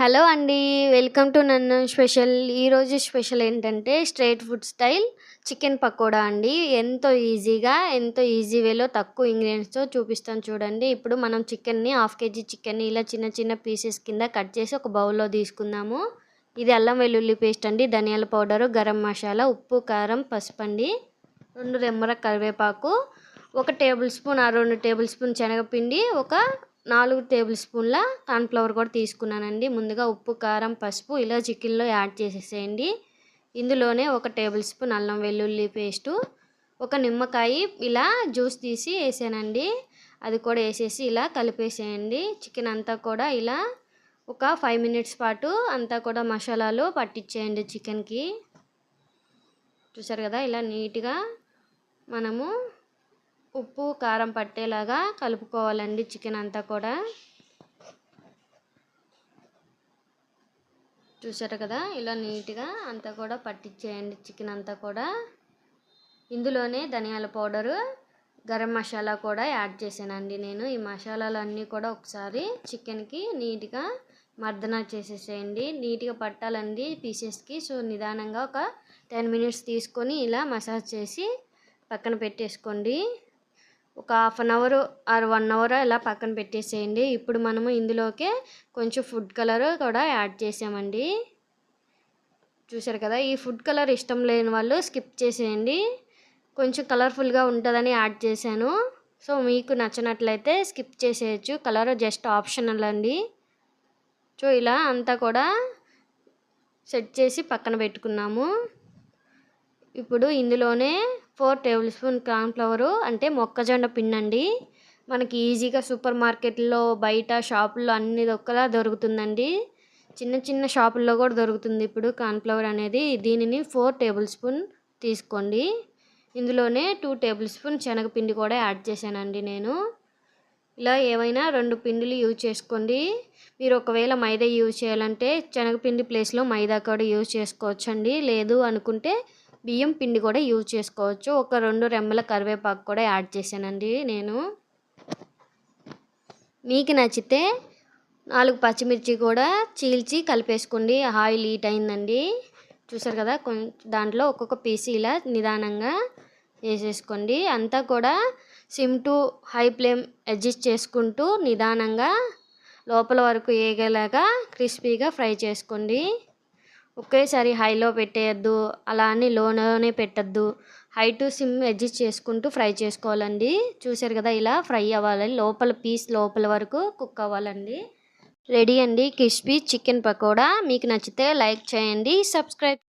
Hello అండి welcome to నన్ను special. ఈరోజు స్పెషల్ ఏంటంటే street food style chicken pakoda అండి. ఎంతో ఈజీగా ఎంతో ఈజీ వేలో తక్కువ ఇంగ్రీడియంట్స్తో చూపిస్తాను చూడండి. ఇప్పుడు మనం చికెన్ని హాఫ్ కేజీ చికెన్ని ఇలా చిన్న చిన్న పీసెస్ కింద కట్ చేసి ఒక బౌల్లో తీసుకుందాము. ఇది అల్లం వెల్లుల్లి పేస్ట్ అండి ధనియాల పౌడరు గరం మసాలా ఉప్పు కారం పసుపు అండి రెండు రెమ్మర కరివేపాకు ఒక టేబుల్ స్పూన్ ఆ రెండు టేబుల్ స్పూన్ శనగపిండి ఒక నాలుగు టేబుల్ స్పూన్ల కార్న్ఫ్లవర్ కూడా తీసుకున్నానండి. ముందుగా ఉప్పు కారం పసుపు ఇలా చికెన్లో యాడ్ చేసేసేయండి. ఇందులోనే ఒక టేబుల్ స్పూన్ అల్లం వెల్లుల్లి పేస్టు ఒక నిమ్మకాయ ఇలా జ్యూస్ తీసి వేసానండి. అది కూడా వేసేసి ఇలా కలిపేసేయండి. చికెన్ అంతా కూడా ఇలా ఒక ఫైవ్ మినిట్స్ పాటు అంతా కూడా మసాలాలు పట్టించేయండి చికెన్కి. చూసారు కదా ఇలా నీట్గా మనము ఉప్పు కారం పట్టేలాగా కలుపుకోవాలండి చికెన్ అంతా కూడా. చూసారు కదా? ఇలా నీట్గా అంతా కూడా పట్టించేయండి చికెన్ అంతా కూడా. ఇందులోనే ధనియాల పౌడరు గరం మసాలా కూడా యాడ్ చేశానండి నేను. ఈ మసాలాలు అన్నీ కూడా ఒకసారి చికెన్కి నీట్గా మర్దన చేసేసేయండి. నీట్గా పట్టాలండి పీసెస్కి. సో నిదానంగా ఒక టెన్ మినిట్స్ తీసుకొని ఇలా మసాజ్ చేసి పక్కన పెట్టేసుకోండి. ఒక half an hour or one hour ఇలా పక్కన పెట్టేసేయండి. ఇప్పుడు మనము ఇందులోకే కొంచెం ఫుడ్ కలర్ కూడా యాడ్ చేసామండి. చూసారు కదా ఈ ఫుడ్ కలర్ ఇష్టం లేని వాళ్ళు స్కిప్ చేసేయండి. కొంచెం కలర్ఫుల్గా ఉంటుందని యాడ్ చేశాను. సో మీకు నచ్చినట్లయితే స్కిప్ చేసేయచ్చు. కలర్ జస్ట్ ఆప్షనల్ అండి. సో ఇలా అంతా కూడా సెట్ చేసి పక్కన పెట్టుకున్నాము. ఇప్పుడు ఇందులోనే ఫోర్ టేబుల్ స్పూన్ కార్న్ఫ్లవరు అంటే మొక్కజొన్న పిండి మనకి ఈజీగా సూపర్ మార్కెట్లో బయట షాపుల్లో అన్ని ఒక్కలా దొరుకుతుందండి. చిన్న చిన్న షాపుల్లో కూడా దొరుకుతుంది ఇప్పుడు కార్న్ఫ్లవర్ అనేది. దీనిని ఫోర్ టేబుల్ స్పూన్ తీసుకోండి. ఇందులోనే టూ టేబుల్ స్పూన్ శనగపిండి కూడా యాడ్ చేశానండి నేను. ఇలా ఏవైనా రెండు పిండిలు యూజ్ చేసుకోండి. మీరు ఒకవేళ మైదా యూజ్ చేయాలంటే శనగపిండి ప్లేస్లో మైదా కూడా యూజ్ చేసుకోవచ్చండి. లేదు అనుకుంటే బియ్యం పిండి కూడా యూజ్ చేసుకోవచ్చు. ఒక రెండు రెమ్మల కరివేపాకు కూడా యాడ్ చేశానండి నేను. మీకు నచ్చితే నాలుగు పచ్చిమిర్చి కూడా చీల్చి కలిపేసుకోండి. ఆయిల్ హీట్ అయిందండి. చూసారు కదా కొంచెం దాంట్లో ఒక్కొక్క పీస్ ఇలా నిదానంగా వేసేసుకోండి. అంతా కూడా sim to high flame adjust చేసుకుంటూ నిదానంగా లోపల వరకు వేగేలాగా క్రిస్పీగా ఫ్రై చేసుకోండి. ఒకేసారి హైలో పెట్టేయద్దు అలా అని లోనే పెట్టద్దు. హై టు సిమ్ అడ్జస్ట్ చేసుకుంటూ ఫ్రై చేసుకోవాలండి. చూసారు కదా ఇలా ఫ్రై అవ్వాలి లోపల పీస్ లోపల వరకు కుక్ అవ్వాలండి. రెడీ అండి క్రిస్పీ చికెన్ పకోడా. మీకు నచ్చితే లైక్ చేయండి సబ్స్క్రైబ్